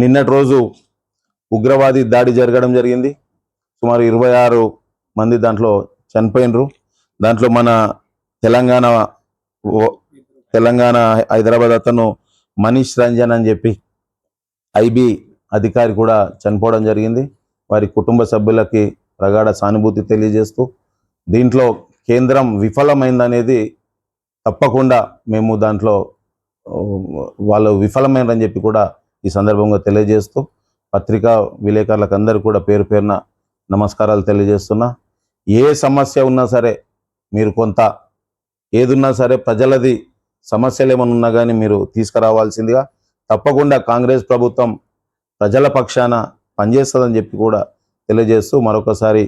నిన్నటి రోజు ఉగ్రవాది దాడి జరగడం జరిగింది. సుమారు ఇరవై ఆరు మంది దాంట్లో చనిపోయినరు. దాంట్లో మన తెలంగాణ తెలంగాణ హైదరాబాద్ అతను మనీష్ రంజన్ అని చెప్పి ఐబీ అధికారి కూడా చనిపోవడం జరిగింది. వారి కుటుంబ సభ్యులకి ప్రగాఢ సానుభూతి తెలియజేస్తూ దీంట్లో కేంద్రం విఫలమైందనేది తప్పకుండా మేము దాంట్లో వాళ్ళు విఫలమైనని చెప్పి కూడా ఈ సందర్భంగా తెలియజేస్తూ పత్రికా విలేకరులకు అందరూ కూడా పేరు పేరున నమస్కారాలు తెలియజేస్తున్నా. ఏ సమస్య ఉన్నా సరే మీరు కొంత ఏదున్నా సరే ప్రజలది సమస్యలు ఏమైనా ఉన్నా కానీ మీరు తీసుకురావాల్సిందిగా తప్పకుండా కాంగ్రెస్ ప్రభుత్వం ప్రజల పక్షాన పనిచేస్తుందని చెప్పి కూడా తెలియజేస్తూ మరొకసారి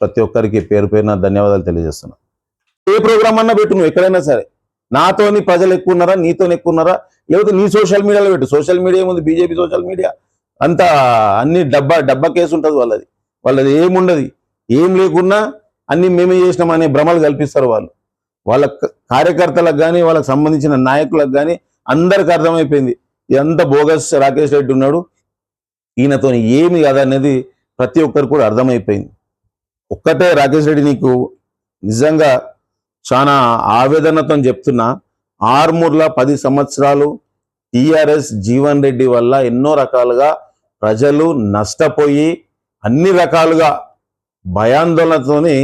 ప్రతి ఒక్కరికి పేరు పేరున ధన్యవాదాలు తెలియజేస్తున్నాను ఏ ప్రోగ్రామ్ అన్నా పెట్టు నువ్వు ఎక్కడైనా సరే. నాతోని ప్రజలు ఎక్కువ ఉన్నారా నీతో ఎక్కువ ఉన్నారా లేకపోతే నీ సోషల్ మీడియాలో పెట్టు. సోషల్ మీడియా ఏముంది? BJP social media. అంతా అన్ని డబ్బా డబ్బా కేసు ఉంటుంది వాళ్ళది. వాళ్ళది ఏముండదు? ఏం లేకున్నా అన్ని మేమే చేసినామనే భ్రమలు కల్పిస్తారు వాళ్ళు. వాళ్ళ కార్యకర్తలకు కానీ వాళ్ళకి సంబంధించిన నాయకులకు కానీ అందరికి అర్థమైపోయింది. ఇదంతా బోగస్ రాకేష్ రెడ్డి ఉన్నాడు. ఈయనతో ఏమి కాదనేది ప్రతి ఒక్కరికి కూడా అర్థమైపోయింది. ఒక్కటే రాకేష్ రెడ్డి నీకు నిజంగా చాలా ఆవేదనతో చెప్తున్నా ఆర్మూర్ల పది సంవత్సరాలు టీఆర్ఎస్ జీవన్ రెడ్డి వల్ల ఎన్నో రకాలుగా ప్రజలు నష్టపోయి అన్ని రకాలుగా భయాందోళనతోని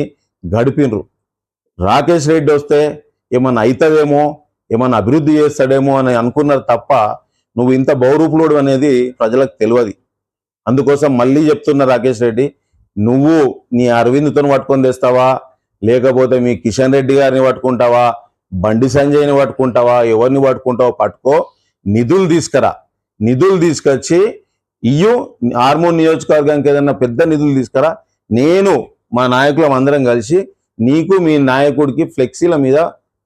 గడిపినరు. రాకేష్ రెడ్డి వస్తే ఏమన్నా అవుతుందేమో ఏమన్నా అభివృద్ధి చేస్తాడేమో అని అనుకున్నారు తప్ప నువ్వు ఇంత బహురూపులోడు అనేది ప్రజలకు తెలియదు. అందుకోసం మళ్ళీ చెప్తున్నా రాకేష్ రెడ్డి నువ్వు నీ అరవింద్తో పట్టుకొని తెస్తావా? లేకపోతే మీ కిషన్ రెడ్డి గారిని పట్టుకుంటావా? బండి సంజయ్ని పట్టుకుంటావా? ఎవరిని పట్టుకుంటావో పట్టుకో. నిధులు తీసుకురా. నిధులు తీసుకొచ్చి ఇయ్యు హార్మోన్ నియోజకవర్గానికి ఏదైనా పెద్ద నిధులు తీసుకురా. నేను మా నాయకులం అందరం కలిసి నీకు మీ నాయకుడికి ఫ్లెక్సీల మీద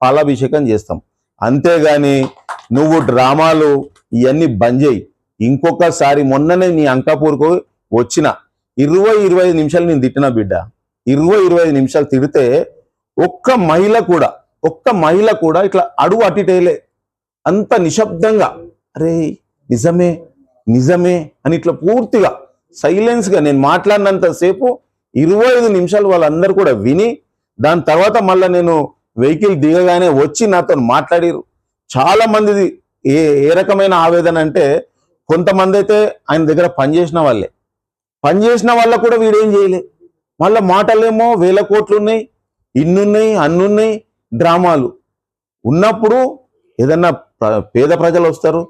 పాలాభిషేకం చేస్తాం. అంతేగాని నువ్వు డ్రామాలు ఇవన్నీ బంద్ చేయి. ఇంకొకసారి మొన్ననే నీ అంకాపూర్కు వచ్చిన ఇరవై ఇరవై ఐదు నిమిషాలు నేను తిట్టిన బిడ్డ? ఇరవై ఇరవై ఐదు నిమిషాలు తిడితే ఒక్క మహిళ కూడా ఒక్క మహిళ కూడా ఇట్లా అడుగు అటిటేలే అంత నిశ్శబ్దంగా అరే నిజమే నిజమే అని ఇట్లా పూర్తిగా సైలెన్స్గా నేను మాట్లాడినంతసేపు ఇరవై ఐదు నిమిషాలు వాళ్ళందరూ కూడా విని దాని తర్వాత మళ్ళీ నేను వెహికల్ దిగగానే వచ్చి నాతో మాట్లాడిరు చాలా మందిది ఏ ఏ రకమైన ఆవేదన అంటే కొంతమంది అయితే ఆయన దగ్గర పనిచేసిన వాళ్ళే. పనిచేసిన వాళ్ళ కూడా వీడేం చేయలే. మళ్ళీ మాటలేమో వేల కోట్లు ఉన్నాయి ఇన్నున్నాయి అన్నున్నాయి డ్రామాలు. ఉన్నప్పుడు ఏదన్నా ప్ర- పేద ప్రజలు వస్తారు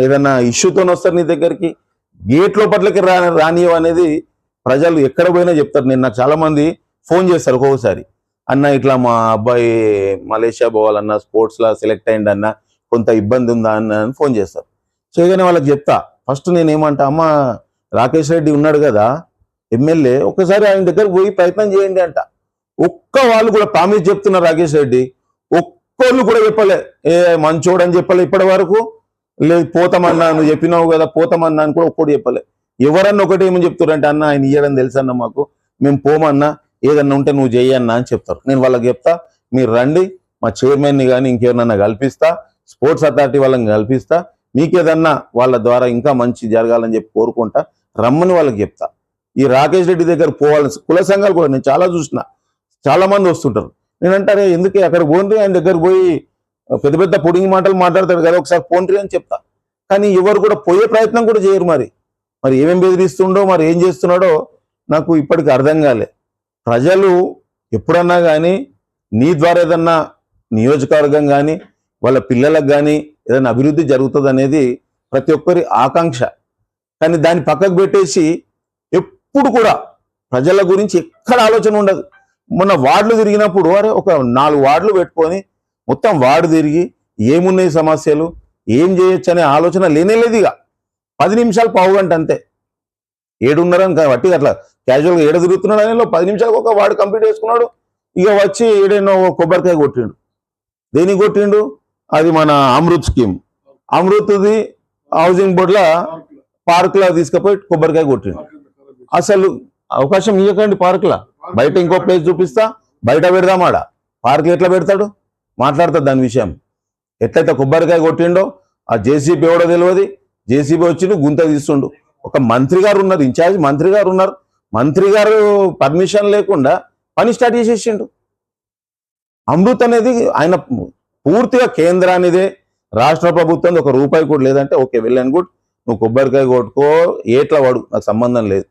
ఏదన్నా ఇష్యూతో వస్తారు నీ దగ్గరికి గేట్ లోపట్లకి రా రానియవు అనేది ప్రజలు ఎక్కడ పోయినా చెప్తారు. నేను నాకు చాలామంది ఫోన్ చేస్తారు ఒక్కొక్కసారి. అన్న ఇట్లా మా అబ్బాయి మలేషియా పోవాలన్నా స్పోర్ట్స్లో సెలెక్ట్ అయ్యింది అన్న కొంత ఇబ్బంది ఉందా అన్న అని ఫోన్ చేస్తారు. చేయగానే వాళ్ళకి చెప్తా. ఫస్ట్ నేను ఏమంటా అమ్మ రాకేష్ రెడ్డి ఉన్నాడు కదా ఎమ్మెల్యే ఒక్కసారి ఆయన దగ్గర పోయి ప్రయత్నం చేయండి అంట. ఒక్క వాళ్ళు కూడా ప్రామిస్ చెప్తున్నారు రాకేష్ రెడ్డి. ఒక్కళ్ళు కూడా చెప్పలే. ఏ మంచోడు అని చెప్పలే ఇప్పటి వరకు. లేదు పోతామన్నా నువ్వు చెప్పినావు కదా పోతామన్నా అని కూడా ఒక్కడు చెప్పలే. ఎవరన్నా ఒకటి ఏమని చెప్తారంటే అన్న ఆయన ఇయ్యడం తెలుసన్న మాకు. మేము పోమన్నా ఏదన్నా ఉంటే నువ్వు చేయన్నా అని చెప్తారు. నేను వాళ్ళకి చెప్తా మీరు రండి మా చైర్మన్ని కానీ ఇంకెవరన్నా కల్పిస్తా స్పోర్ట్స్ అథారిటీ వాళ్ళని కల్పిస్తా మీకేదన్నా వాళ్ళ ద్వారా ఇంకా మంచి జరగాలని చెప్పి కోరుకుంటా రమ్మని వాళ్ళకి చెప్తా. ఈ రాకేష్ రెడ్డి దగ్గర పోవాలని కుల సంఘాలు కూడా నేను చాలా చూసిన. చాలా మంది వస్తుంటారు. నేను ఎందుకే ఎందుకు అక్కడ పోండి ఆయన దగ్గర పోయి పెద్ద పెద్ద పొడింగి మాటలు మాట్లాడతాడు కదా ఒకసారి పోండి అని చెప్తా. కానీ ఎవరు కూడా పోయే ప్రయత్నం కూడా చేయరు మరి. మరి ఏమేం బెదిరిస్తుండో మరి ఏం చేస్తున్నాడో నాకు ఇప్పటికి అర్థం కాలే. ప్రజలు ఎప్పుడన్నా కానీ నీ ద్వారా ఏదన్నా నియోజకవర్గం కానీ వాళ్ళ పిల్లలకు కానీ ఏదైనా అభివృద్ధి జరుగుతుంది అనేది ప్రతి ఒక్కరి ఆకాంక్ష. కానీ దాన్ని పక్కకు పెట్టేసి ఎప్పుడు కూడా ప్రజల గురించి ఎక్కడ ఆలోచన ఉండదు. మొన్న వార్డులు తిరిగినప్పుడు అరే ఒక నాలుగు వార్డులు పెట్టుకొని మొత్తం వార్డు తిరిగి ఏమున్నాయి సమస్యలు ఏం చేయొచ్చు అనే ఆలోచన లేనే లేదు ఇక. పది నిమిషాలు పావు గంట అంతే. ఏడున్నరని కాబట్టి అట్లా క్యాజువల్గా ఏడ తిరుగుతున్నాడు అని పది నిమిషాలకు ఒక వాడు కంప్లీట్ చేసుకున్నాడు. ఇక వచ్చి ఏడైనా కొబ్బరికాయ కొట్టిండు. దేనికి కొట్టిండు? అది మన అమృత్ స్కీమ్. అమృత్ది హౌసింగ్ బోర్డులో పార్కులో తీసుకుపోయి కొబ్బరికాయ కొట్టిండు. అసలు అవకాశం ఇవ్వకండి పార్కులా. బయట ఇంకో ప్లేస్ చూపిస్తా బయట పెడదామాడ పార్క్ ఎట్లా పెడతాడు? మాట్లాడతాడు దాని విషయం. ఎట్లయితే కొబ్బరికాయ కొట్టిండో ఆ జేసీబీ ఎవడో తెలియదు జేసీబీ వచ్చిండు గుంత తీస్తుండు. ఒక మంత్రి గారు ఉన్నారు ఇన్ఛార్జ్ మంత్రి గారు ఉన్నారు. మంత్రి గారు పర్మిషన్ లేకుండా పని స్టార్ట్ చేసేసిండు. అమృత్ అనేది ఆయన పూర్తిగా కేంద్రానిదే. రాష్ట్ర ప్రభుత్వం ఒక రూపాయి కూడా లేదంటే ఓకే వెళ్ళాను గుడ్. నువ్వు కొబ్బరికాయ కొట్టుకో ఏట్లా వాడు? నాకు సంబంధం లేదు.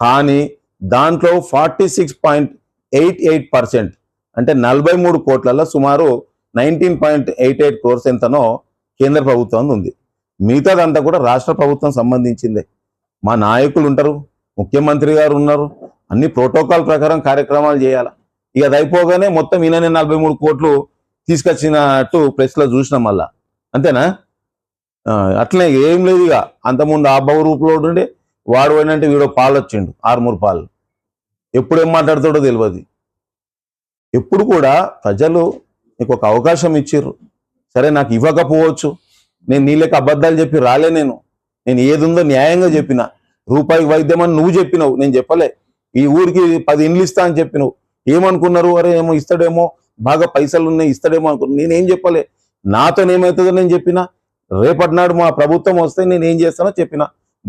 కానీ దాంట్లో forty six point eight eight percent అంటే నలభై మూడు కోట్లలో సుమారు nineteen point eight eight crores ఎంతనో కేంద్ర ప్రభుత్వం ఉంది. మిగతాదంతా కూడా రాష్ట్ర ప్రభుత్వం సంబంధించిందే. మా నాయకులు ఉంటారు ముఖ్యమంత్రి గారు ఉన్నారు అన్ని ప్రోటోకాల్ ప్రకారం కార్యక్రమాలు చేయాలి. ఇక అది అయిపోగానే మొత్తం ఈయననే నలభై మూడు కోట్లు తీసుకొచ్చినట్టు ప్రెస్లో చూసినాం మళ్ళా. అంతేనా? అట్లనే ఏం లేదు ఇక. అంతకుముందు ఆ బహు రూపంలో ఉండే వాడు పోయినంటే వీడో పాలు వచ్చిండు ఆరుమూరు పాలు. ఎప్పుడు ఏం మాట్లాడతాడో తెలియదు ఎప్పుడు కూడా ప్రజలు నీకు ఒక అవకాశం ఇచ్చిర్రు. సరే నాకు ఇవ్వకపోవచ్చు. నేను నీళ్ళకి అబద్ధాలు చెప్పి రాలే నేను. నేను ఏది ఉందో న్యాయంగా చెప్పిన. రూపాయికి వైద్యం అని నువ్వు చెప్పినావు నేను చెప్పలే. ఈ ఊరికి పది ఇండ్లు ఇస్తా అని చెప్పినావు. ఏమనుకున్నారు? అరే ఏమో ఇస్తాడేమో బాగా పైసలు ఉన్నాయి ఇస్తాడేమో అనుకున్నా నేనేం చెప్పలే. నాతో ఏమవుతుందో నేను చెప్పిన. రేపటి నాడు మా ప్రభుత్వం వస్తే నేను ఏం చేస్తానో చెప్పిన.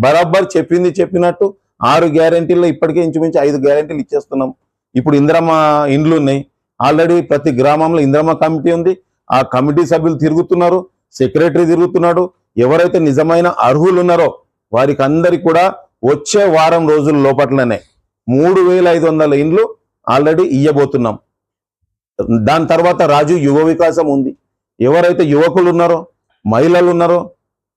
బరాబర్ చెప్పింది చెప్పినట్టు ఆరు గ్యారెంటీల్లో ఇప్పటికే ఇంచుమించు ఐదు గ్యారెంటీలు ఇచ్చేస్తున్నాం. ఇప్పుడు ఇంద్రమ్మ ఇండ్లు ఉన్నాయి. ఆల్రెడీ ప్రతి గ్రామంలో ఇంద్రమ్మ కమిటీ ఉంది. ఆ కమిటీ సభ్యులు తిరుగుతున్నారు. సెక్రటరీ తిరుగుతున్నాడు. ఎవరైతే నిజమైన అర్హులు ఉన్నారో వారికి అందరికి కూడా వచ్చే వారం రోజుల లోపట్లనే మూడు వేల ఐదు వందల ఇండ్లు ఆల్రెడీ ఇయ్యబోతున్నాం. దాని తర్వాత రాజు యువ వికాసం ఉంది. ఎవరైతే యువకులు ఉన్నారో మహిళలు ఉన్నారో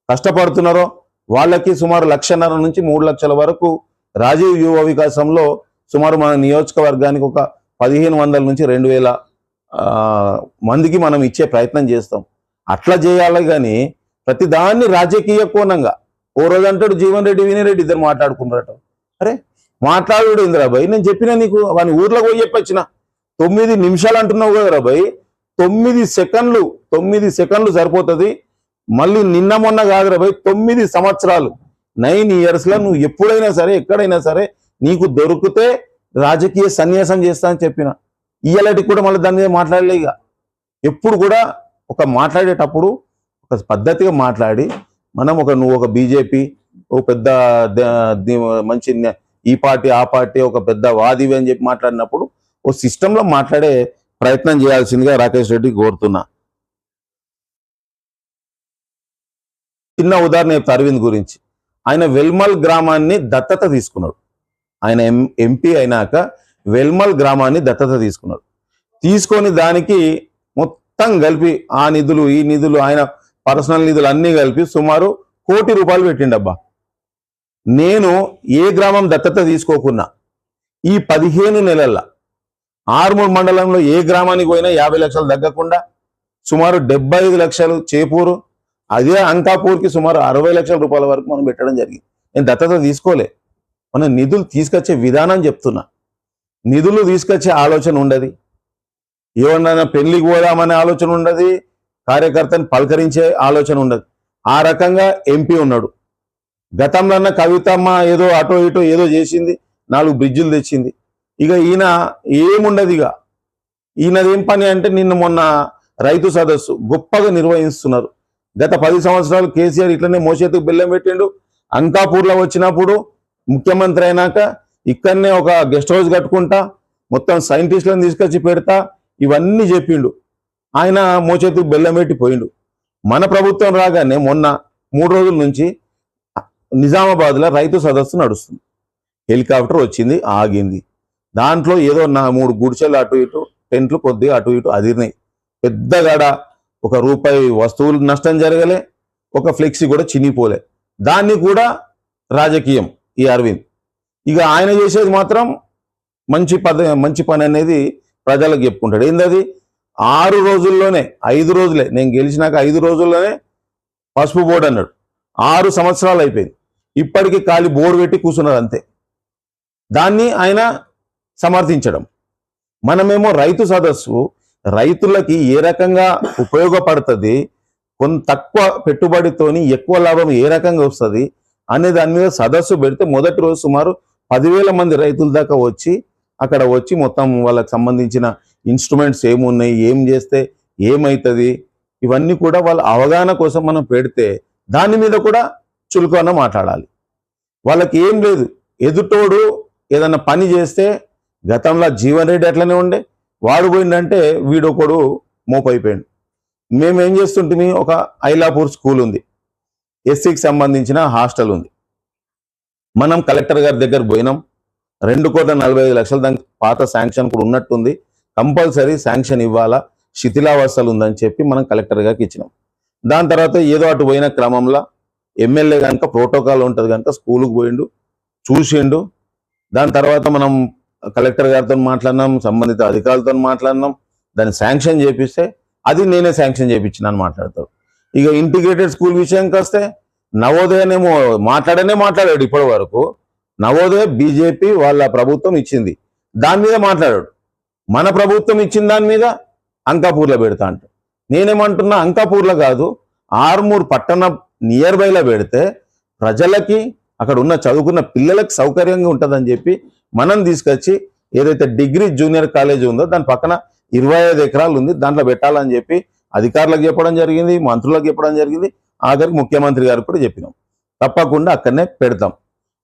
కష్టపడుతున్నారో వాళ్ళకి సుమారు లక్షన్నర నుంచి మూడు లక్షల వరకు రాజీవ్ యువ వికాసంలో సుమారు మన నియోజకవర్గానికి ఒక పదిహేను వందల నుంచి రెండు వేల మందికి మనం ఇచ్చే ప్రయత్నం చేస్తాం. అట్లా చేయాలి కానీ ప్రతి దాన్ని రాజకీయ కోణంగా ఓ రోజు అంటాడు జీవన్ రెడ్డి వినయ్ రెడ్డి ఇద్దరు మాట్లాడుకున్నారట. అరే మాట్లాడు ఇందిరాబాయ్ నేను చెప్పిన నీకు వాని ఊర్లోకి పోయి చెప్పొచ్చిన. తొమ్మిది నిమిషాలు అంటున్నావు కదా రాబాయ్ తొమ్మిది సెకండ్లు తొమ్మిది సెకండ్లు సరిపోతుంది. మళ్ళీ నిన్న మొన్న కాదు రాబాయ్ తొమ్మిది సంవత్సరాలు. నైన్ ఇయర్స్లో నువ్వు ఎప్పుడైనా సరే ఎక్కడైనా సరే నీకు దొరికితే రాజకీయ సన్యాసం చేస్తా అని చెప్పిన. ఇయ్యలటికి కూడా మళ్ళీ దాని మీద మాట్లాడలే ఇక. ఎప్పుడు కూడా ఒక మాట్లాడేటప్పుడు ఒక పద్ధతిగా మాట్లాడి మనం ఒక నువ్వు ఒక బీజేపీ ఒక పెద్ద మంచి ఈ పార్టీ ఆ పార్టీ ఒక పెద్ద వాదివి అని చెప్పి మాట్లాడినప్పుడు ఓ సిస్టంలో మాట్లాడే ప్రయత్నం చేయాల్సిందిగా రాకేష్ రెడ్డి కోరుతున్నా. చిన్న ఉదాహరణ చెప్తా అరవింద్ గురించి. ఆయన వెల్మల్ గ్రామాన్ని దత్తత తీసుకున్నాడు. ఆయన ఎం ఎంపీ అయినాక వెల్మల్ గ్రామాన్ని దత్తత తీసుకున్నాడు. తీసుకొని దానికి మొత్తం కలిపి ఆ నిధులు ఈ నిధులు ఆయన పర్సనల్ నిధులు అన్నీ కలిపి సుమారు కోటి రూపాయలు పెట్టిండబ్బా. నేను ఏ గ్రామం దత్తత తీసుకోకున్నా ఈ పదిహేను నెలల ఆర్మూర్ మండలంలో ఏ గ్రామానికి పోయినా యాభై లక్షలు తగ్గకుండా సుమారు డెబ్బై ఐదు లక్షలు చేపూరు అదే అంకాపూర్కి సుమారు అరవై లక్షల రూపాయల వరకు మనం పెట్టడం జరిగింది. నేను దత్తత తీసుకోలే. మనం నిధులు తీసుకొచ్చే విధానం చెప్తున్నా. నిధులు తీసుకొచ్చే ఆలోచన ఉండదు. ఏమన్నా పెళ్ళికి పోదామనే ఆలోచన ఉండదు. కార్యకర్తని పలకరించే ఆలోచన ఉండదు. ఆ రకంగా ఎంపీ ఉన్నాడు. గతంలో అన్న కవితమ్మ ఏదో అటో ఇటో ఏదో చేసింది. నాలుగు బ్రిడ్జిలు తెచ్చింది. ఇక ఈయన ఏముండదు ఇక. ఈయనది ఏం పని అంటే నిన్న మొన్న రైతు సదస్సు గొప్పగా నిర్వహిస్తున్నారు. గత పది సంవత్సరాలు కేసీఆర్ ఇట్లనే మోసేతుకు బెల్లం పెట్టిండు. అంకాపూర్లో వచ్చినప్పుడు ముఖ్యమంత్రి అయినాక ఇక్కడనే ఒక గెస్ట్ హౌస్ కట్టుకుంటా మొత్తం సైంటిస్టులను తీసుకొచ్చి పెడతా ఇవన్నీ చెప్పిండు. ఆయన మోచేతుకు బెల్లం పెట్టి పోయిండు. మన ప్రభుత్వం రాగానే మొన్న మూడు రోజుల నుంచి నిజామాబాద్లో రైతు సదస్సు నడుస్తుంది. హెలికాప్టర్ వచ్చింది ఆగింది. దాంట్లో ఏదో నా మూడు గుడిసెలు అటు ఇటు టెంట్లు కొద్దిగా అటు ఇటు అదిరినాయి. పెద్దగాడ ఒక రూపాయి వస్తువులు నష్టం జరగలే ఒక ఫ్లెక్సీ కూడా చినిపోలే దాన్ని కూడా రాజకీయం ఈ అరవింద్. ఇక ఆయన చేసేది మాత్రం మంచి పద మంచి పని అనేది ప్రజలకు చెప్పుకుంటాడు. ఏందది? ఆరు రోజుల్లోనే ఐదు రోజులే నేను గెలిచినాక ఐదు రోజుల్లోనే పసుపు బోర్డు అన్నాడు. ఆరు సంవత్సరాలు అయిపోయింది. ఇప్పటికీ ఖాళీ బోర్డు పెట్టి కూర్చున్నారు అంతే. దాన్ని ఆయన సమర్థించడం. మనమేమో రైతు సదస్సు రైతులకి ఏ రకంగా ఉపయోగపడుతుంది కొంత తక్కువ పెట్టుబడితోని ఎక్కువ లాభం ఏ రకంగా వస్తుంది అనే దాని మీద సదస్సు పెడితే మొదటి రోజు సుమారు పదివేల మంది రైతుల దాకా వచ్చి అక్కడ వచ్చి మొత్తం వాళ్ళకి సంబంధించిన ఇన్స్ట్రుమెంట్స్ ఏమున్నాయి ఏం చేస్తే ఏమవుతుంది ఇవన్నీ కూడా వాళ్ళ అవగాహన కోసం మనం పెడితే దాని మీద కూడా చులకన మాట్లాడాలి. వాళ్ళకి ఏం లేదు ఎదుటోడు ఏదన్నా పని చేస్తే గతంలో జీవన్ రెడ్డి అట్లనే ఉండే వాడు పోయిందంటే వీడొకడు మోపైపోయాడు. మేము ఏం చేస్తుంటే ఒక ఐలాపూర్ స్కూల్ ఉంది. ఎస్సీకి సంబంధించిన హాస్టల్ ఉంది. మనం కలెక్టర్ గారి దగ్గర పోయినాం. రెండు కోట్ల నలభై ఐదు లక్షల దానికి పాత శాంక్షన్ కూడా ఉన్నట్టుంది. కంపల్సరీ శాంక్షన్ ఇవ్వాలా? శిథిలావస్థలు ఉందని చెప్పి మనం కలెక్టర్ గారికి ఇచ్చినాం. దాని తర్వాత ఏదో అటు పోయిన క్రమంలో ఎమ్మెల్యే కనుక ప్రోటోకాల్ ఉంటుంది కనుక స్కూల్కి పోయిండు చూసిండు. దాని తర్వాత మనం కలెక్టర్ గారితో మాట్లాడినాం సంబంధిత అధికారులతో మాట్లాడినాం. దాన్ని శాంక్షన్ చేపిస్తే అది నేనే శాంక్షన్ చేయించిన అని మాట్లాడతాడు ఇక ఇంటిగ్రేటెడ్ స్కూల్ విషయానికి వస్తే నవోదయనేమో మాట్లాడనే మాట్లాడాడు ఇప్పటి వరకు. నవోదయ బీజేపీ వాళ్ళ ప్రభుత్వం ఇచ్చింది. దాని మీద మాట్లాడాడు. మన ప్రభుత్వం ఇచ్చిన దాని మీద అంకాపూర్లో పెడతా అంట. నేనేమంటున్నా అంకాపూర్లో కాదు ఆర్మూర్ పట్టణ నియర్ బైలో పెడితే ప్రజలకి అక్కడ ఉన్న చదువుకున్న పిల్లలకు సౌకర్యంగా ఉంటుందని చెప్పి మనం తీసుకొచ్చి ఏదైతే డిగ్రీ జూనియర్ కాలేజ్ ఉందో దాని పక్కన ఇరవై ఐదు ఎకరాలు ఉంది దాంట్లో పెట్టాలని చెప్పి అధికారులకు చెప్పడం జరిగింది మంత్రులకు చెప్పడం జరిగింది ఆఖరికి ముఖ్యమంత్రి గారికి కూడా చెప్పినాం. తప్పకుండా అక్కడనే పెడతాం.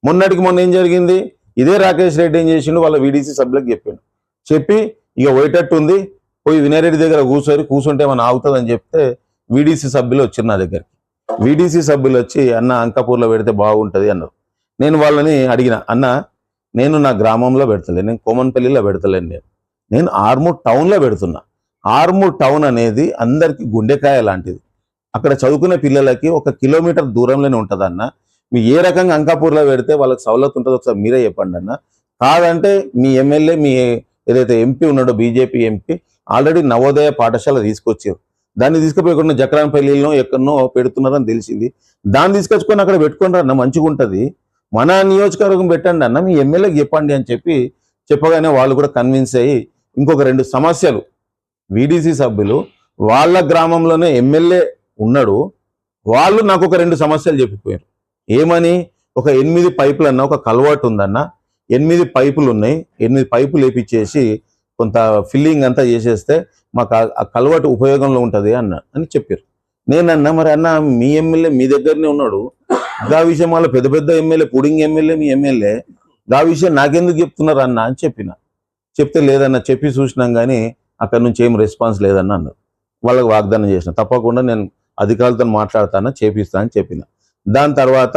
మొన్నటికి మొన్న ఏం జరిగింది? ఇదే రాకేష్ రెడ్డి ఏం చేసిండు? వాళ్ళ వీడీసీ సభ్యులకు చెప్పిండు. చెప్పి ఇక పోయేటట్టు ఉంది పోయి వినయరెడ్డి దగ్గర కూర్చోరు కూర్చుంటే ఏమైనా ఆగుతుందని చెప్తే వీడీసీ సభ్యులు వచ్చారు నా దగ్గరికి. వీడీసీ సభ్యులు వచ్చి అన్న అంకాపూర్లో పెడితే బాగుంటుంది అన్నారు. నేను వాళ్ళని అడిగిన అన్న నేను నా గ్రామంలో పెడతలేను నేను కోమన్పల్లిలో పెడతలేను నేను. నేను ఆర్మూర్ టౌన్లో పెడుతున్నా. ఆర్మూర్ టౌన్ అనేది అందరికీ గుండెకాయ లాంటిది. అక్కడ చదువుకునే పిల్లలకి ఒక కిలోమీటర్ దూరంలోనే ఉంటుందన్న. మీ ఏ రకంగా అంకాపూర్లో పెడితే వాళ్ళకి సవలత్ ఉంటుందో ఒకసారి మీరే చెప్పండి అన్న. కాదంటే మీ ఎమ్మెల్యే మీ ఏదైతే ఎంపీ ఉన్నాడో బీజేపీ ఎంపీ ఆల్రెడీ నవోదయ పాఠశాల తీసుకొచ్చారు దాన్ని తీసుకుపోయకుండా జక్రాన్పల్లిలో ఎక్కడనో పెడుతున్నారని తెలిసింది. దాన్ని తీసుకొచ్చుకొని అక్కడ పెట్టుకుని రా మంచిగా ఉంటుంది మన నియోజకవర్గం పెట్టండి అన్న మీ ఎమ్మెల్యేకి చెప్పండి అని చెప్పి చెప్పగానే వాళ్ళు కూడా కన్విన్స్ అయ్యి ఇంకొక రెండు సమస్యలు. వీడీసీ సభ్యులు వాళ్ళ గ్రామంలోనే ఎమ్మెల్యే ఉన్నాడు వాళ్ళు నాకు ఒక రెండు సమస్యలు చెప్పిపోయారు. ఏమని? ఒక ఎనిమిది పైపులు అన్న ఒక కలవాటు ఉందన్న ఎనిమిది పైపులు ఉన్నాయి ఎనిమిది పైపులు వేపించేసి కొంత ఫిల్లింగ్ అంతా చేసేస్తే మాకు ఆ- ఆ కలవాటు ఉపయోగంలో ఉంటుంది అన్న అని చెప్పారు. నేనన్నా మరి అన్న మీ ఎమ్మెల్యే మీ దగ్గరనే ఉన్నాడు దా విషయం వల్ల పెద్ద పెద్ద ఎమ్మెల్యే పుడింగ్ ఎమ్మెల్యే మీ ఎమ్మెల్యే. దా విషయం నాకెందుకు చెప్తున్నారు అన్న అని చెప్పిన. చెప్తే లేదన్న చెప్పి చూసినాం కానీ అక్కడ నుంచి ఏం రెస్పాన్స్ లేదన్న అన్నారు. వాళ్ళకి వాగ్దానం చేసిన. తప్పకుండా నేను అధికారులతో మాట్లాడతాను చేపిస్తాను అని చెప్పిన. దాని తర్వాత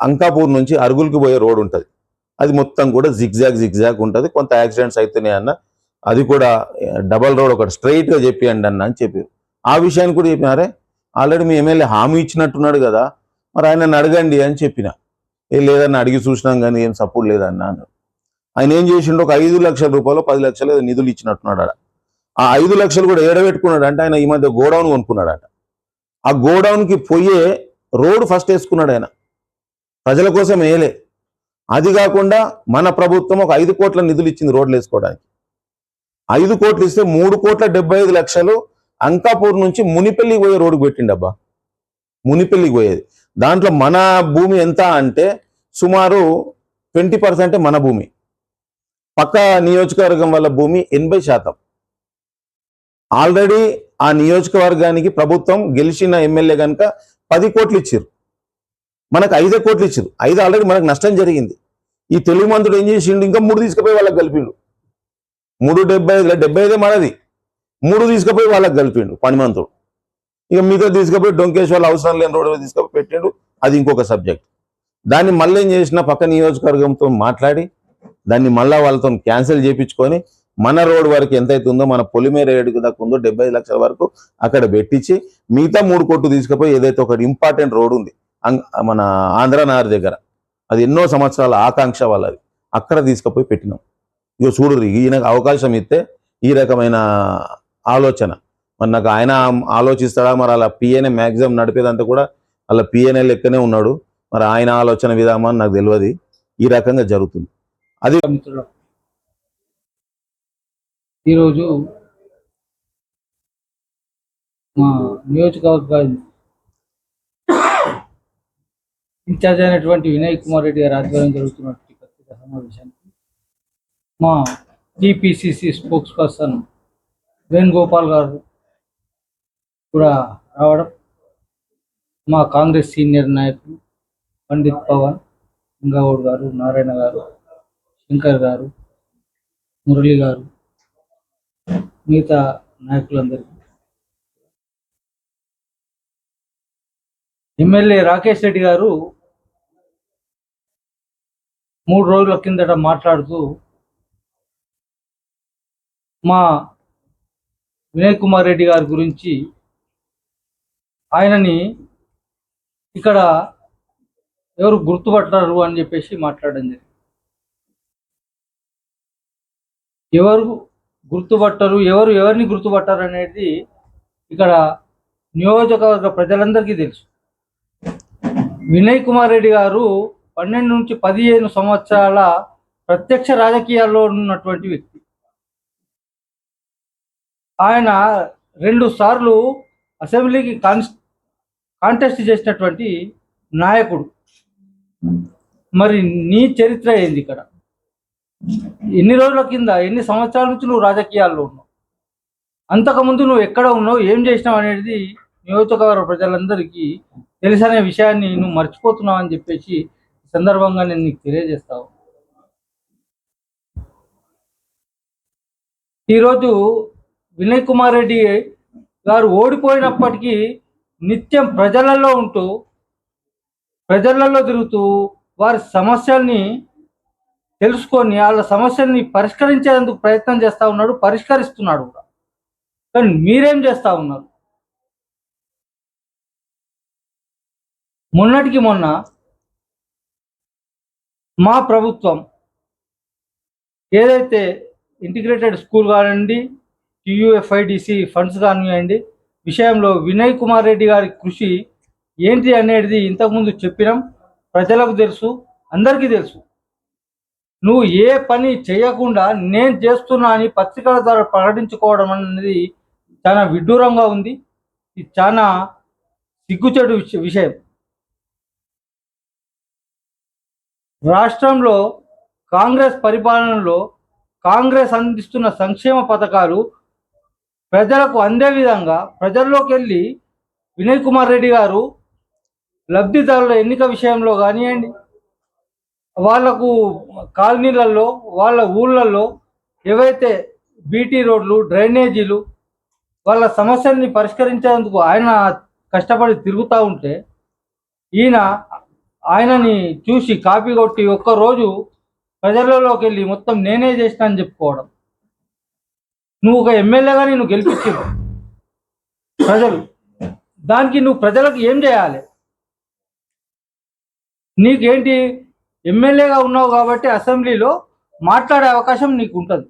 అంకాపూర్ నుంచి అరుగులకి పోయే రోడ్ ఉంటుంది. అది మొత్తం కూడా జిగ్జాగ్ జిగ్జాగ్ ఉంటుంది. కొంత యాక్సిడెంట్స్ అవుతున్నాయి అన్న. అది కూడా డబల్ రోడ్ ఒకటి స్ట్రైట్గా గా చెప్పియండి అన్న అని చెప్పారు. ఆ విషయాన్ని కూడా చెప్పినారే. ఆల్రెడీ మీ ఎమ్మెల్యే హామీ ఇచ్చినట్టున్నాడు కదా. మరి ఆయనను అడగండి అని చెప్పిన. ఏ లేదన్న అడిగి చూసినాం కానీ ఏం సపోర్ట్ లేదన్నాను అన్నాడు. ఆయన ఏం చేసిండు? ఒక ఐదు లక్షల రూపాయలు పది లక్షలు ఏదో నిధులు ఇచ్చినట్టున్నాడు ఆడ ఆ ఐదు లక్షలు కూడా ఏడబెట్టుకున్నాడు అంటే ఆయన ఈ మధ్య గోడౌన్ కొనుక్కున్నాడట. ఆ గోడౌన్కి పోయే రోడ్ ఫస్ట్ వేసుకున్నాడు ఆయన. ప్రజల కోసం వేయలే. అది కాకుండా మన ప్రభుత్వం ఒక ఐదు కోట్ల నిధులు ఇచ్చింది రోడ్లు వేసుకోవడానికి. ఐదు కోట్లు ఇస్తే మూడు కోట్ల డెబ్బై ఐదు లక్షలు అంకాపూర్ నుంచి మునిపల్లికి పోయే రోడ్డు పెట్టిండబ్బా. మునిపల్లికి పోయేది. దాంట్లో మన భూమి ఎంత అంటే సుమారు ట్వంటీ పర్సెంట్ మన భూమి. పక్క నియోజకవర్గం వల్ల భూమి ఎనభై శాతం. ఆల్రెడీ ఆ నియోజకవర్గానికి ప్రభుత్వం గెలిచిన ఎమ్మెల్యే కనుక పది కోట్లు ఇచ్చారు మనకు ఐదే కోట్లు ఇచ్చారు ఐదు ఆల్రెడీ మనకు నష్టం జరిగింది. ఈ తెలుగు మంత్రుడు ఏం చేసిండు? ఇంకా మూడు తీసుకుపోయి వాళ్ళకి కలిపిండు. మూడు డెబ్బై ఐదు డెబ్బై ఐదే మనది. మూడు తీసుకుపోయి వాళ్ళకి కలిపిండు పనిమంతుడు ఇక మిగతా తీసుకుపోయి డొంకేష్ అవసరం లేని రోడ్డు తీసుకపోయి తీసుకుపోయి పెట్టిండు. అది ఇంకొక సబ్జెక్ట్ దాన్ని మళ్ళీ ఏం చేసిన పక్క నియోజకవర్గంతో మాట్లాడి దాన్ని మళ్ళీ వాళ్ళతో క్యాన్సిల్ చేయించుకొని మన రోడ్ వరకు ఎంతైతే ఉందో మన పొలిమేర ఏడుకు దాకా ఉందో డెబ్బై లక్షల వరకు అక్కడ పెట్టించి మిగతా మూడు కోట్లు తీసుకుపోయి ఏదైతే ఒకటి ఇంపార్టెంట్ రోడ్ ఉంది మన ఆంధ్రనగర్ దగ్గర అది ఎన్నో సంవత్సరాల ఆకాంక్ష వాళ్ళది అక్కడ తీసుకుపోయి పెట్టినాం. ఇక చూడు ఈయనకు అవకాశం ఇస్తే ఈ రకమైన ఆలోచన. మరి నాకు ఆయన ఆలోచిస్తాడా? మరి అలా పిఏనే మ్యాక్సిమం నడిపేదంతా కూడా అలా పిఏనే లెక్కనే ఉన్నాడు. మరి ఆయన ఆలోచన విధానం నాకు తెలియదు. ఈ రకంగా జరుగుతుంది. అది ఈరోజు మా నియోజకవర్గ ఇన్ఛార్జ్ అయినటువంటి వినయ్ కుమార్ రెడ్డి గారి ఆధ్వర్యం జరుగుతున్నటువంటి పత్రికా సమావేశానికి మా టిపిసిసి స్పోక్స్ పర్సన్ వేణుగోపాల్ గారు కూడా రావడం మా కాంగ్రెస్ సీనియర్ నాయకులు పండిత్ పవన్ గౌడ్ గారు నారాయణ గారు శంకర్ గారు మురళి గారు మిగతా నాయకులందరికీ. ఎమ్మెల్యే రాకేష్ రెడ్డి గారు మూడు రోజుల కిందట మాట్లాడుతూ మా వినయ్ కుమార్ రెడ్డి గారి గురించి ఆయనని ఇక్కడ ఎవరు గుర్తుపట్టరు అని చెప్పేసి మాట్లాడడం జరిగింది. ఎవరు గుర్తుపట్టరు ఎవరు ఎవరిని గుర్తుపట్టరు అనేది ఇక్కడ నియోజకవర్గ ప్రజలందరికీ తెలుసు. వినయ్ కుమార్ రెడ్డి గారు పన్నెండు నుంచి పదిహేను సంవత్సరాల ప్రత్యక్ష రాజకీయాల్లో ఉన్నటువంటి వ్యక్తి. ఆయన రెండు సార్లు అసెంబ్లీకి కాన్స్ కాంటెస్ట్ చేసినటువంటి నాయకుడు. మరి నీ చరిత్ర ఏంది ఇక్కడ? ఎన్ని రోజుల కింద ఎన్ని సంవత్సరాల నుంచి నువ్వు రాజకీయాల్లో ఉన్నావు? అంతకుముందు నువ్వు ఎక్కడ ఉన్నావు? ఏం చేసినావు అనేది నియోజకవర్గ ప్రజలందరికీ తెలిసనే విషయాన్ని నువ్వు మర్చిపోతున్నావు అని చెప్పేసి సందర్భంగా నేను నీకు తెలియజేస్తావు ఈరోజు వినయ్ కుమార్ రెడ్డి గారు ఓడిపోయినప్పటికీ నిత్యం ప్రజలలో ఉంటూ ప్రజలలో తిరుగుతూ వారి సమస్యల్ని తెలుసుకొని వాళ్ళ సమస్యల్ని పరిష్కరించేందుకు ప్రయత్నం చేస్తూ ఉన్నాడు పరిష్కరిస్తున్నాడు కూడా. కానీ మీరేం చేస్తూ ఉన్నారు? మొన్నటికి మొన్న మా ప్రభుత్వం ఏదైతే ఇంటిగ్రేటెడ్ స్కూల్ కానివ్వండి టీయూఎఫ్ఐడిసి ఫండ్స్ కానివ్వండి విషయంలో వినయ్ కుమార్ రెడ్డి గారి కృషి ఏంటి అనేది ఇంతకుముందు చెప్పినాం. ప్రజలకు తెలుసు అందరికీ తెలుసు. నువ్వు ఏ పని చేయకుండా నేను చేస్తున్నా అని పత్రికల ద్వారా ప్రకటించుకోవడం అనేది చాలా విడ్డూరంగా ఉంది. ఇది చాలా సిగ్గుచెడు విష- విషయం. రాష్ట్రంలో కాంగ్రెస్ పరిపాలనలో కాంగ్రెస్ అందిస్తున్న సంక్షేమ పథకాలు ప్రజలకు అందే విధంగా ప్రజల్లోకి వెళ్ళి వినయ్ కుమార్ రెడ్డి గారు లబ్ధిదారుల ఎన్నిక విషయంలో కానివ్వండి వాళ్ళకు కాలనీలలో వాళ్ళ ఊళ్ళల్లో ఏవైతే బీటీ రోడ్లు డ్రైనేజీలు వాళ్ళ సమస్యల్ని పరిష్కరించేందుకు ఆయన కష్టపడి తిరుగుతూ ఉంటే ఈయన ఆయనని చూసి కాపీ కొట్టి ఒక్కరోజు ప్రజలలోకి వెళ్ళి మొత్తం నేనే చేసిన అని చెప్పుకోవడం. నువ్వు ఒక ఎమ్మెల్యేగా నేను గెలిపించావు. ప్రజలు. దానికి నువ్వు ప్రజలకు ఏం చేయాలి? నీకేంటి? ఎమ్మెల్యేగా ఉన్నావు కాబట్టి అసెంబ్లీలో మాట్లాడే అవకాశం నీకు ఉంటుంది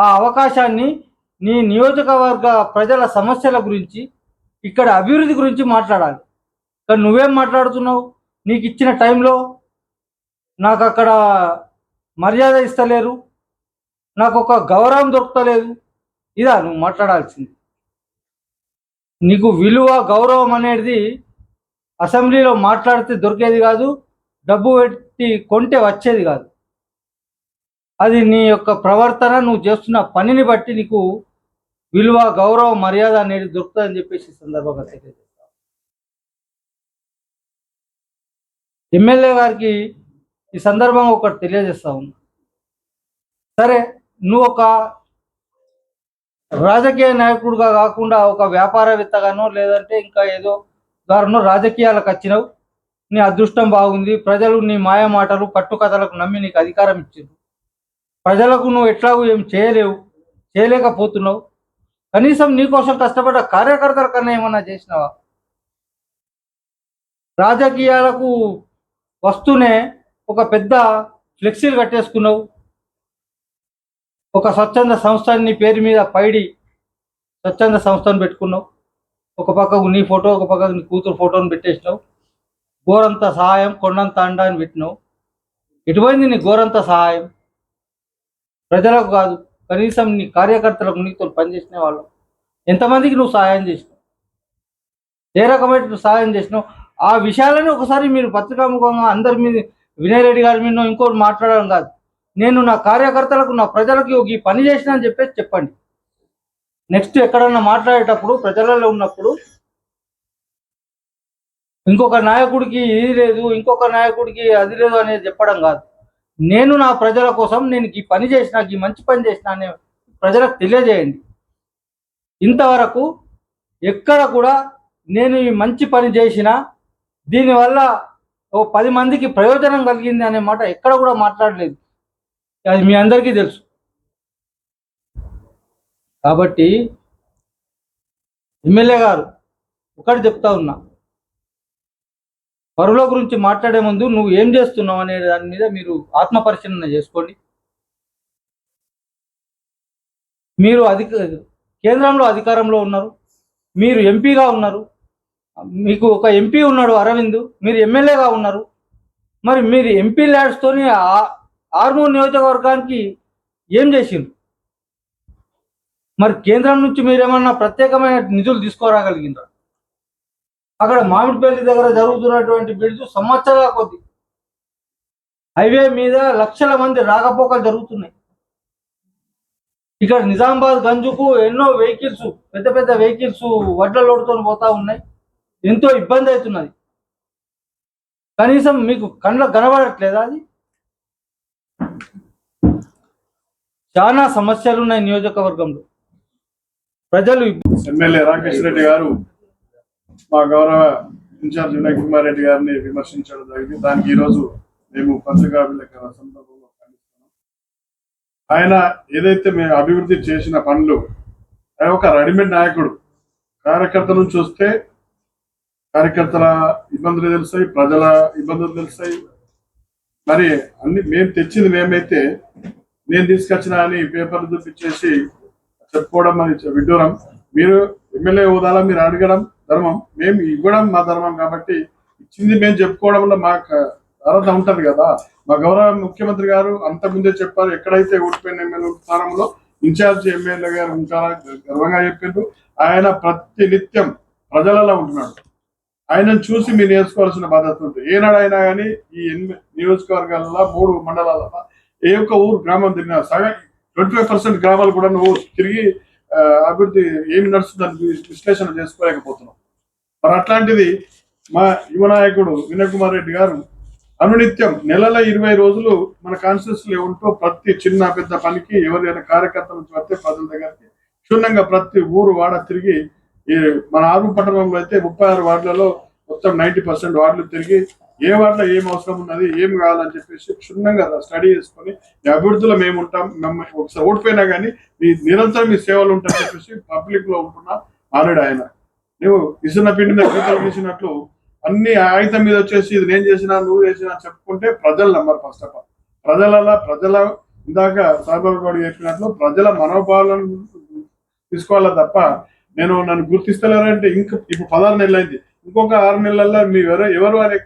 ఆ అవకాశాన్ని నీ నియోజకవర్గ ప్రజల సమస్యల గురించి ఇక్కడ అభివృద్ధి గురించి మాట్లాడాలి. కానీ నువ్వేం మాట్లాడుతున్నావు? నీకు ఇచ్చిన టైంలో నాకు అక్కడ మర్యాద ఇస్తలేరు. నాకు ఒక గౌరవం దొరకలేదు ఇదా నువ్వు మాట్లాడాల్సింది. నీకు విలువ గౌరవం అనేది అసెంబ్లీలో మాట్లాడితే దొరికేది కాదు డబ్బు పెట్టి కొంటే వచ్చేది కాదు. అది నీ యొక్క ప్రవర్తన నువ్వు చేస్తున్న పనిని బట్టి నీకు విలువ గౌరవ మర్యాద అనేది దొరుకుతుందని చెప్పేసి సందర్భంగా తెలియజేస్తాను ఎమ్మెల్యే గారికి ఈ సందర్భంగా ఒకటి తెలియజేస్తా ఉన్నా. సరే నువ్వు ఒక రాజకీయ నాయకుడిగా కాకుండా ఒక వ్యాపారవేత్తగానో లేదంటే ఇంకా ఏదో ద్వారానో రాజకీయాలకు వచ్చినావు. నీ అదృష్టం బాగుంది. ప్రజలు నీ మాయ మాటలు కట్టుకథలకు నమ్మి నీకు అధికారం ఇచ్చింది ప్రజలకు నువ్వు ఎట్లాగూ ఏం చేయలేవు చేయలేకపోతున్నావు. కనీసం నీకోసం కష్టపడ్డ కార్యకర్తల కన్నా ఏమన్నా చేసినావా? రాజకీయాలకు వస్తూనే ఒక పెద్ద ఫ్లెక్సీలు కట్టేసుకున్నావు. ఒక స్వచ్ఛంద సంస్థని పేరు మీద పైడి స్వచ్ఛంద సంస్థను పెట్టుకున్నావు. ఒక పక్కకు నీ ఫోటో ఒక పక్కకు నీ కూతురు ఫోటోని పెట్టేసినావు. గోరంత సహాయం కొండంత అండ అని పెట్టినావు. ఎటుపోయింది నీ గోరంత సహాయం? ప్రజలకు కాదు కనీసం నీ కార్యకర్తలకు నీతో పనిచేసిన వాళ్ళు. ఎంతమందికి నువ్వు సహాయం చేసినావు? ఏ రకమైన నువ్వు సహాయం చేసినావు? ఆ విషయాలని ఒకసారి మీరు పత్రికాముఖంగా అందరి మీద వినయ్ రెడ్డి గారి మీద ఇంకోటి మాట్లాడడం కాదు. నేను నా కార్యకర్తలకు నా ప్రజలకు ఈ పని చేసిన అని చెప్పేసి చెప్పండి. నెక్స్ట్ ఎక్కడన్నా మాట్లాడేటప్పుడు ప్రజలలో ఉన్నప్పుడు ఇంకొక నాయకుడికి ఇది లేదు ఇంకొక నాయకుడికి అది లేదు అనేది చెప్పడం కాదు. నేను నా ప్రజల కోసం నేను ఈ పని చేసిన ఈ మంచి పని చేసిన అనే ప్రజలకు తెలియజేయండి. ఇంతవరకు ఎక్కడ కూడా నేను ఈ మంచి పని చేసిన దీనివల్ల ఓ పది మందికి ప్రయోజనం కలిగింది అనే మాట ఎక్కడ కూడా మాట్లాడలేదు. అది మీ అందరికీ తెలుసు. కాబట్టి ఎమ్మెల్యే గారు ఒకటి చెప్తా ఉన్నా. పరుల గురించి మాట్లాడే ముందు నువ్వు ఏం చేస్తున్నావు అనే దాని మీద మీరు ఆత్మపరిశీలన చేసుకోండి. మీరు అధిక కేంద్రంలో అధికారంలో ఉన్నారు. మీరు ఎంపీగా ఉన్నారు. మీకు ఒక ఎంపీ ఉన్నాడు అరవింద్. మీరు ఎమ్మెల్యేగా ఉన్నారు. మరి మీరు ఎంపీ ల్యాడ్స్తోని ఆర్మూర్ నియోజకవర్గానికి ఏం చేసిండ్రు? మరి కేంద్రం నుంచి మీరేమన్నా ప్రత్యేకమైన నిధులు తీసుకురాగలిగిందా అక్కడ మామిడిపల్లి దగ్గర జరుగుతున్నటువంటి బిడ్స్ సంవత్సరాల కొద్ది హైవే మీద లక్షల మంది రాకపోకలు జరుగుతున్నాయి. ఇక్కడ నిజామాబాద్ గంజుకు ఎన్నో వెహికల్స్ పెద్ద పెద్ద వెహికల్స్ వడ్ల లోడుతోని పోతా ఉన్నాయి. ఎంతో ఇబ్బంది అవుతున్నది. కనీసం మీకు కళ్ళకు కనబడట్లేదా అది? చాలా సమస్యలు ఉన్నాయి నియోజకవర్గంలో. ప్రజలు ఎమ్మెల్యే రాకేష్ రెడ్డి గారు మా గౌరవ ఇన్ఛార్జ్ వినయ్ కుమార్ రెడ్డి గారిని విమర్శించడం జరిగింది. దానికి ఈరోజు మేము పత్రికా విలేకరుల సందర్భంలో ఖండిస్తున్నాం ఆయన ఏదైతే మేము అభివృద్ధి చేసిన పనులు ఆయన ఒక రెడీమేడ్ నాయకుడు. కార్యకర్త నుంచి వస్తే కార్యకర్తల ఇబ్బందులు తెలుస్తాయి ప్రజల ఇబ్బందులు తెలుస్తాయి. మరి అన్ని మేము తెచ్చింది మేమైతే నేను తీసుకొచ్చిన అని పేపర్లు చూపించేసి చెప్పుకోవడం అది విడ్డూరం. మీరు ఎమ్మెల్యే హోదాలో మీరు అడగడం ధర్మం. మేము ఇవ్వడం మా ధర్మం కాబట్టి ఇచ్చింది మేము చెప్పుకోవడంలో మాకు అర్హత ఉంటుంది కదా. మా గౌరవ ముఖ్యమంత్రి గారు అంతకుముందే ముందే చెప్పారు ఎక్కడైతే ఓడిపోయిన ఎమ్మెల్యే స్థానంలో ఇన్ఛార్జ్ ఎమ్మెల్యే గారు ఉంటారా గర్వంగా చెప్పిండ్రు ఆయన ప్రతి నిత్యం ప్రజలలో ఉంటున్నాడు. ఆయనను చూసి మీరు నేర్చుకోవాల్సిన బాధ్యత ఉంటుంది ఏనాడైనా కానీ ఈ ఎనిమిది నియోజకవర్గాలలో మూడు మండలాలలో ఏ ఒక్క ఊరు గ్రామం తిరిగినా సగం ట్వంటీ ఫైవ్ పర్సెంట్ గ్రామాలు కూడా నువ్వు తిరిగి అభివృద్ధి ఏమి నడుస్తుందని విశ్లేషణ చేసుకోలేకపోతున్నావు. మరి అట్లాంటిది మా యువ నాయకుడు వినయ్ కుమార్ రెడ్డి గారు అనునిత్యం నెలల ఇరవై రోజులు మన కాన్స్టిట్యూన్సీలో ఉంటూ ప్రతి చిన్న పెద్ద పనికి ఎవరైనా కార్యకర్తల నుంచి వస్తే ప్రజల దగ్గరికి క్షుణ్ణంగా ప్రతి ఊరు వాడ తిరిగి మన ఆరు పట్టణంలో అయితే ముప్పై ఆరు వార్డులలో మొత్తం నైన్టీ పర్సెంట్ వార్డులు తిరిగి ఏ వార్డులో ఏం అవసరం ఉన్నది ఏం కావాలని చెప్పేసి క్షుణ్ణంగా స్టడీ చేసుకొని ఈ అభివృద్ధిలో మేము ఉంటాం ఒకసారి ఓడిపోయినా కానీ మీ నిరంతరం మీ సేవలు ఉంటాయని చెప్పేసి పబ్లిక్లో ఉంటున్నా ఆనాడు ఆయన. నువ్వు ఇసున్న పిండి మీద గీతలు గీసినట్లు అన్ని ఆయుధం మీద వచ్చేసి ఇది నేను చేసినా నువ్వు చేసినా చెప్పుకుంటే ప్రజలు నమ్మరు ఫస్ట్ ఆఫ్ ఆల్ ప్రజల ప్రజల ఇందాక సాయిబాబు గౌడ్ చెప్పినట్లు ప్రజల మనోభావాలను తీసుకోవాలా తప్ప నేను నన్ను గుర్తిస్తలేరంటే ఇంక ఇప్పుడు పదహారు నెలలైంది. అయింది ఇంకొక ఆరు నెలల్లో మీ ఎవరు ఎవరు అనే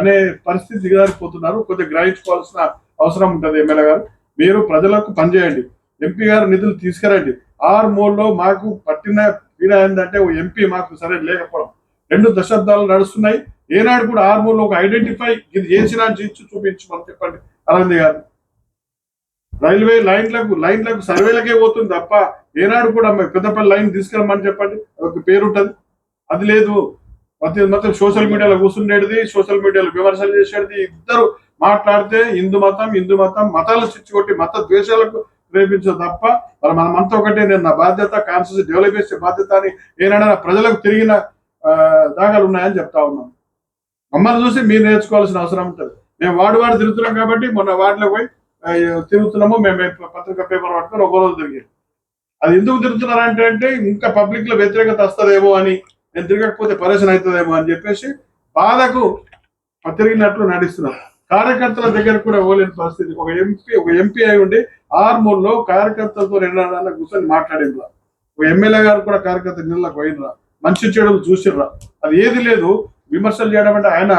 అనే పరిస్థితి దిగజారిపోతున్నారు. కొద్దిగా గ్రహించుకోవాల్సిన అవసరం ఉంటుంది ఎమ్మెల్యే గారు. మీరు ప్రజలకు పనిచేయండి. ఎంపీ గారు నిధులు తీసుకురండి. ఆరు మూడులో మాకు పట్టిన పీడ ఏంటంటే ఓ ఎంపీ మాకు సరే లేకపోవడం. రెండు దశాబ్దాలు నడుస్తున్నాయి. ఏనాడు కూడా ఆరు మూడులో ఒక ఐడెంటిఫై ఇది చేసినా చేసి చూపించమని చెప్పండి. అరవింద్ గారు. రైల్వే లైన్లకు లైన్లకు సర్వేలకే పోతుంది తప్ప ఏనాడు కూడా పెద్దపల్లి లైన్ తీసుకురమ్మని చెప్పండి. ఒక పేరుంటుంది. అది లేదు. ప్రతి మొత్తం సోషల్ మీడియాలో కూర్చుండేది సోషల్ మీడియాలో విమర్శలు చేసేది ఇద్దరు మాట్లాడితే హిందూ మతం హిందూ మతం మతాలు చిచ్చుకొట్టి మత ద్వేషాలకు ప్రేమించదు తప్ప మరి మనమంతా ఒకటే నేను నా బాధ్యత కాన్షియస్ డెవలప్ చేసే బాధ్యత అని ఏనాడైనా ప్రజలకు తిరిగిన ఆ, దాఖలు ఉన్నాయని చెప్తా ఉన్నాను మమ్మల్ని చూసి మీరు నేర్చుకోవాల్సిన అవసరం ఉంటుంది. మేము వాడు వాడు తిరుగుతున్నాం కాబట్టి మొన్న వాటిలో పోయి తిరుగుతున్నాము మేము పత్రిక పేపర్ పట్టుకొని ఒక రోజు తిరిగి. అది ఎందుకు తిరుగుతున్నారంటే అంటే ఇంకా పబ్లిక్లో వ్యతిరేకత వస్తుందేమో అని నేను తిరగకపోతే పరేషన్ అవుతుందేమో అని చెప్పేసి బాధకు తిరిగినట్లు నడుస్తున్నారు కార్యకర్తల దగ్గర కూడా పోలేని పరిస్థితి. ఒక ఎంపీ ఒక ఎంపీ అయి ఉండి ఆర్మూర్లో కార్యకర్తలతో రెండు నెలల కూర్చొని మాట్లాడిండ్రా. ఒక ఎమ్మెల్యే గారు కూడా కార్యకర్త నీళ్ళకి పోయినరా. మంచి చెడులు చూసిర్రా. అది ఏది లేదు. విమర్శలు చేయడం అంటే ఆయన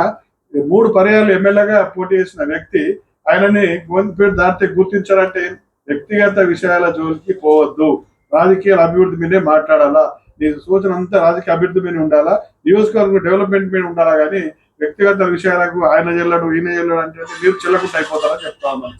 మూడు పర్యాలు ఎమ్మెల్యేగా పోటీ చేసిన వ్యక్తి ఆయనని గోవిందపేట దాటితే గుర్తించాలంటే వ్యక్తిగత విషయాల జోలికి పోవద్దు. రాజకీయాల అభివృద్ధి మీదే మాట్లాడాలా? నీ సూచన అంతా రాజకీయ అభివృద్ధి మీద ఉండాలా? నియోజకవర్గం డెవలప్మెంట్ మీద ఉండాలా? కానీ వ్యక్తిగత విషయాలకు ఆయన చెల్లడు ఈయన చెల్లడు అంటే మీరు చెల్లకుండా అయిపోతారని చెప్తా ఉన్నాను.